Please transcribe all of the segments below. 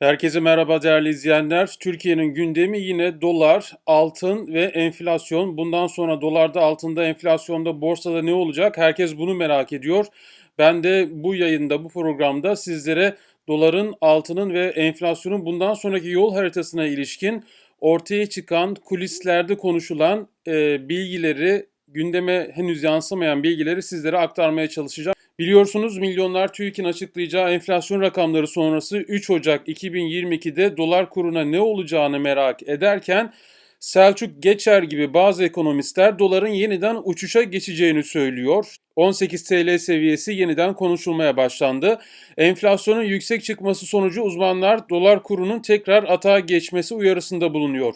Herkese merhaba değerli izleyenler. Türkiye'nin gündemi yine dolar, altın ve enflasyon. Bundan sonra dolarda, altında, enflasyonda, borsada ne olacak? Herkes bunu merak ediyor. Ben de bu yayında, bu programda sizlere doların, altının ve enflasyonun bundan sonraki yol haritasına ilişkin ortaya çıkan, kulislerde konuşulan e, bilgileri, gündeme henüz yansımayan bilgileri sizlere aktarmaya çalışacağım. Biliyorsunuz milyonlar TÜİK'in açıklayacağı enflasyon rakamları sonrası 3 Ocak 2022'de dolar kuruna ne olacağını merak ederken Selçuk Geçer gibi bazı ekonomistler doların yeniden uçuşa geçeceğini söylüyor. 18 TL seviyesi yeniden konuşulmaya başlandı. Enflasyonun yüksek çıkması sonucu uzmanlar dolar kurunun tekrar atağa geçmesi uyarısında bulunuyor.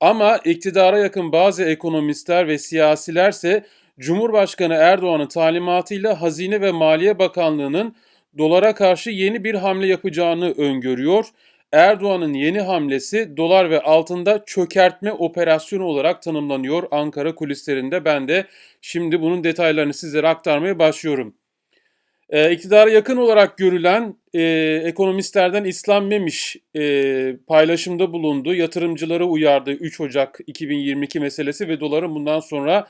Ama iktidara yakın bazı ekonomistler ve siyasilerse Cumhurbaşkanı Erdoğan'ın talimatıyla Hazine ve Maliye Bakanlığı'nın dolara karşı yeni bir hamle yapacağını öngörüyor. Erdoğan'ın yeni hamlesi dolar ve altında çökertme operasyonu olarak tanımlanıyor Ankara kulislerinde. Ben de şimdi bunun detaylarını sizlere aktarmaya başlıyorum. E, iktidara yakın olarak görülen e, ekonomistlerden İslam Memiş e, paylaşımda bulundu. Yatırımcıları uyardı 3 Ocak 2022 meselesi ve doların bundan sonra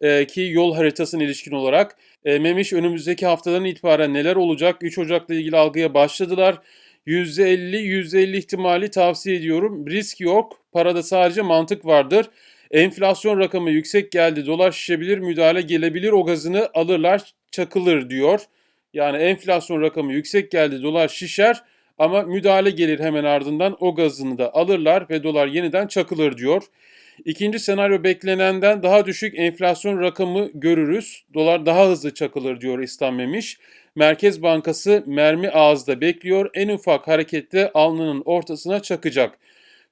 e, ki yol haritasına ilişkin olarak e, Memiş önümüzdeki haftadan itibaren neler olacak 3 Ocak'la ilgili algıya başladılar. %50 %50 ihtimali tavsiye ediyorum. Risk yok. Parada sadece mantık vardır. Enflasyon rakamı yüksek geldi. Dolar şişebilir, müdahale gelebilir. O gazını alırlar, çakılır diyor. Yani enflasyon rakamı yüksek geldi. Dolar şişer ama müdahale gelir hemen ardından. O gazını da alırlar ve dolar yeniden çakılır diyor. İkinci senaryo beklenenden daha düşük enflasyon rakamı görürüz. Dolar daha hızlı çakılır diyor İslam Memiş. Merkez Bankası mermi ağızda bekliyor. En ufak harekette alnının ortasına çakacak.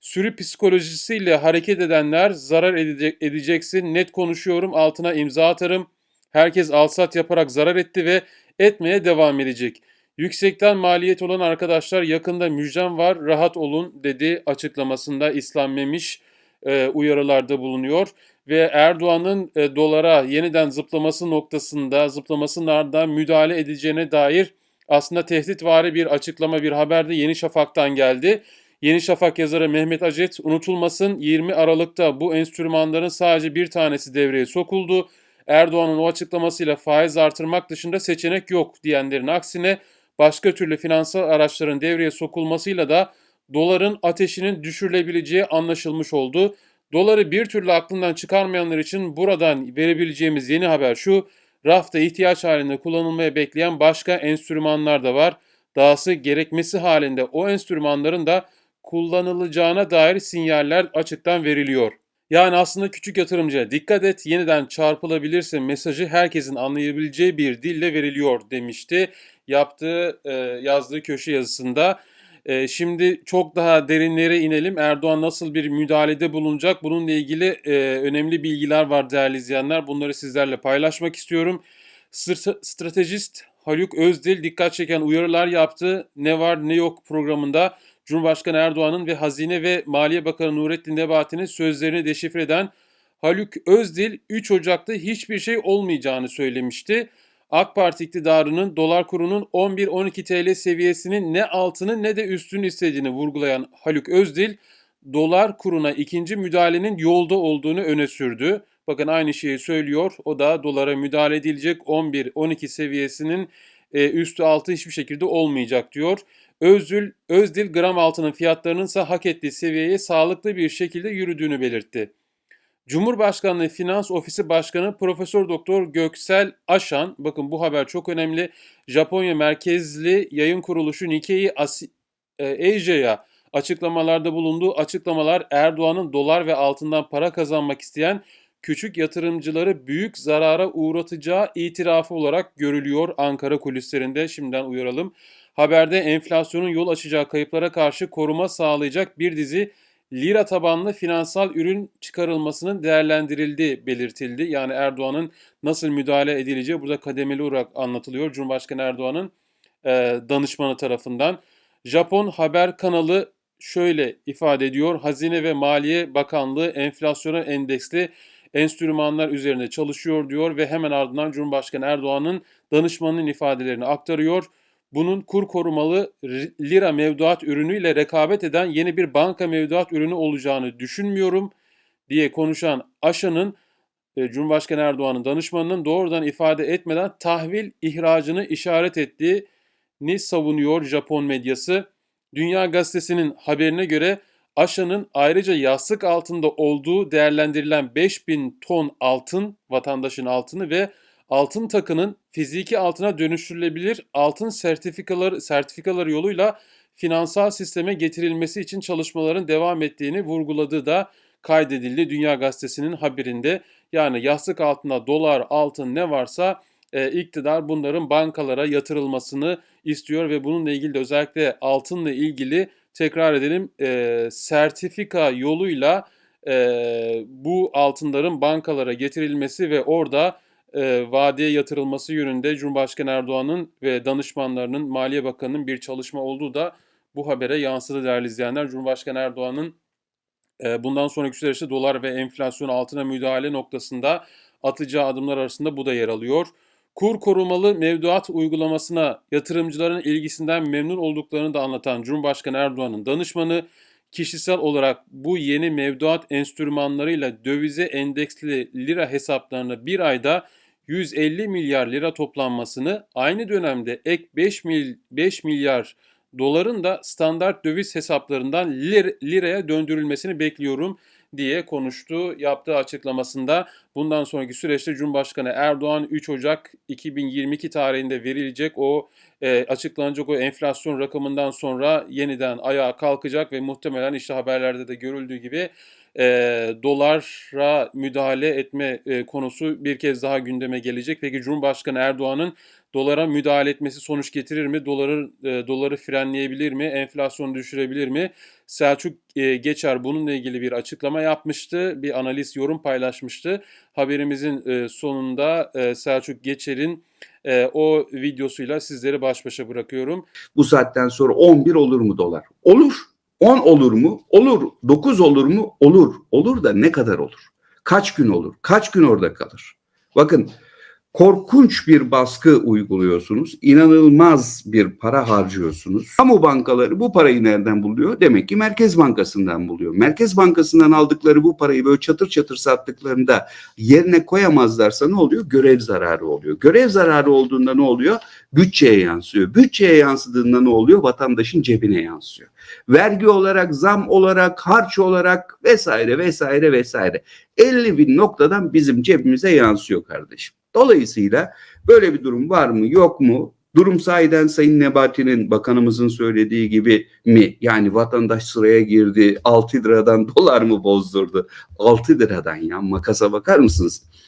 Sürü psikolojisiyle hareket edenler zarar edecek, edeceksin. Net konuşuyorum altına imza atarım. Herkes alsat yaparak zarar etti ve etmeye devam edecek. Yüksekten maliyet olan arkadaşlar yakında müjdem var rahat olun dedi açıklamasında İslam Memiş e, uyarılarda bulunuyor ve Erdoğan'ın e, dolara yeniden zıplaması noktasında zıplamasının ardından müdahale edeceğine dair aslında tehditvari bir açıklama bir haberde Yeni Şafak'tan geldi. Yeni Şafak yazarı Mehmet Acet unutulmasın 20 Aralık'ta bu enstrümanların sadece bir tanesi devreye sokuldu. Erdoğan'ın o açıklamasıyla faiz artırmak dışında seçenek yok diyenlerin aksine başka türlü finansal araçların devreye sokulmasıyla da doların ateşinin düşürülebileceği anlaşılmış oldu. Doları bir türlü aklından çıkarmayanlar için buradan verebileceğimiz yeni haber şu. Rafta ihtiyaç halinde kullanılmaya bekleyen başka enstrümanlar da var. Dahası gerekmesi halinde o enstrümanların da kullanılacağına dair sinyaller açıktan veriliyor. Yani aslında küçük yatırımcıya dikkat et yeniden çarpılabilirse mesajı herkesin anlayabileceği bir dille veriliyor demişti. Yaptığı e, yazdığı köşe yazısında. E, şimdi çok daha derinlere inelim. Erdoğan nasıl bir müdahalede bulunacak? Bununla ilgili e, önemli bilgiler var değerli izleyenler. Bunları sizlerle paylaşmak istiyorum. Stratejist Haluk Özdil dikkat çeken uyarılar yaptı. Ne var ne yok programında Cumhurbaşkanı Erdoğan'ın ve Hazine ve Maliye Bakanı Nurettin Nebati'nin sözlerini deşifre eden Haluk Özdil 3 Ocak'ta hiçbir şey olmayacağını söylemişti. AK Parti iktidarının dolar kurunun 11-12 TL seviyesinin ne altını ne de üstünü istediğini vurgulayan Haluk Özdil, dolar kuruna ikinci müdahalenin yolda olduğunu öne sürdü. Bakın aynı şeyi söylüyor. O da dolara müdahale edilecek 11-12 seviyesinin e, üstü altı hiçbir şekilde olmayacak diyor. Özdil, Özdil gram altının fiyatlarının ise hak ettiği seviyeye sağlıklı bir şekilde yürüdüğünü belirtti. Cumhurbaşkanlığı Finans Ofisi Başkanı Profesör Doktor Göksel Aşan, bakın bu haber çok önemli. Japonya merkezli yayın kuruluşu Nikkei e, Asia'ya açıklamalarda bulunduğu açıklamalar Erdoğan'ın dolar ve altından para kazanmak isteyen küçük yatırımcıları büyük zarara uğratacağı itirafı olarak görülüyor Ankara kulislerinde. Şimdiden uyaralım. Haberde enflasyonun yol açacağı kayıplara karşı koruma sağlayacak bir dizi lira tabanlı finansal ürün çıkarılmasının değerlendirildiği belirtildi. Yani Erdoğan'ın nasıl müdahale edileceği burada kademeli olarak anlatılıyor. Cumhurbaşkanı Erdoğan'ın e, danışmanı tarafından. Japon haber kanalı şöyle ifade ediyor. Hazine ve Maliye Bakanlığı enflasyona endeksli enstrümanlar üzerinde çalışıyor diyor ve hemen ardından Cumhurbaşkanı Erdoğan'ın danışmanının ifadelerini aktarıyor. Bunun kur korumalı lira mevduat ürünüyle rekabet eden yeni bir banka mevduat ürünü olacağını düşünmüyorum diye konuşan Aşa'nın e, Cumhurbaşkanı Erdoğan'ın danışmanının doğrudan ifade etmeden tahvil ihracını işaret ettiğini savunuyor Japon medyası. Dünya Gazetesi'nin haberine göre Aşa'nın ayrıca yastık altında olduğu değerlendirilen 5000 ton altın, vatandaşın altını ve altın takının fiziki altına dönüştürülebilir altın sertifikaları, sertifikaları yoluyla finansal sisteme getirilmesi için çalışmaların devam ettiğini vurguladığı da kaydedildi Dünya Gazetesi'nin haberinde. Yani yastık altında dolar, altın ne varsa e, iktidar bunların bankalara yatırılmasını istiyor ve bununla ilgili de özellikle altınla ilgili tekrar edelim e, sertifika yoluyla e, bu altınların bankalara getirilmesi ve orada e, vadeye yatırılması yönünde Cumhurbaşkanı Erdoğan'ın ve danışmanlarının Maliye Bakanı'nın bir çalışma olduğu da bu habere yansıdı değerli izleyenler. Cumhurbaşkanı Erdoğan'ın e, bundan sonraki süreçte dolar ve enflasyon altına müdahale noktasında atacağı adımlar arasında bu da yer alıyor. Kur korumalı mevduat uygulamasına yatırımcıların ilgisinden memnun olduklarını da anlatan Cumhurbaşkanı Erdoğan'ın danışmanı kişisel olarak bu yeni mevduat enstrümanlarıyla dövize endeksli lira hesaplarına bir ayda 150 milyar lira toplanmasını aynı dönemde ek 5, mil, 5 milyar doların da standart döviz hesaplarından lir, liraya döndürülmesini bekliyorum diye konuştu. Yaptığı açıklamasında bundan sonraki süreçte Cumhurbaşkanı Erdoğan 3 Ocak 2022 tarihinde verilecek o e, açıklanacak o enflasyon rakamından sonra yeniden ayağa kalkacak ve muhtemelen işte haberlerde de görüldüğü gibi e, dolara müdahale etme e, konusu bir kez daha gündeme gelecek. Peki Cumhurbaşkanı Erdoğan'ın dolara müdahale etmesi sonuç getirir mi? Doları e, doları frenleyebilir mi? Enflasyonu düşürebilir mi? Selçuk e, Geçer bununla ilgili bir açıklama yapmıştı. Bir analiz yorum paylaşmıştı. Haberimizin e, sonunda e, Selçuk Geçer'in e, o videosuyla sizleri baş başa bırakıyorum. Bu saatten sonra 11 olur mu dolar? Olur. 10 olur mu? Olur. 9 olur mu? Olur. Olur da ne kadar olur? Kaç gün olur? Kaç gün orada kalır? Bakın korkunç bir baskı uyguluyorsunuz. İnanılmaz bir para harcıyorsunuz. Kamu bankaları bu parayı nereden buluyor? Demek ki Merkez Bankası'ndan buluyor. Merkez Bankası'ndan aldıkları bu parayı böyle çatır çatır sattıklarında yerine koyamazlarsa ne oluyor? Görev zararı oluyor. Görev zararı olduğunda ne oluyor? Bütçeye yansıyor. Bütçeye yansıdığında ne oluyor? Vatandaşın cebine yansıyor. Vergi olarak, zam olarak, harç olarak vesaire vesaire vesaire. 50 bin noktadan bizim cebimize yansıyor kardeşim. Dolayısıyla böyle bir durum var mı yok mu? Durum sahiden Sayın Nebati'nin bakanımızın söylediği gibi mi? Yani vatandaş sıraya girdi 6 liradan dolar mı bozdurdu? 6 liradan ya makasa bakar mısınız?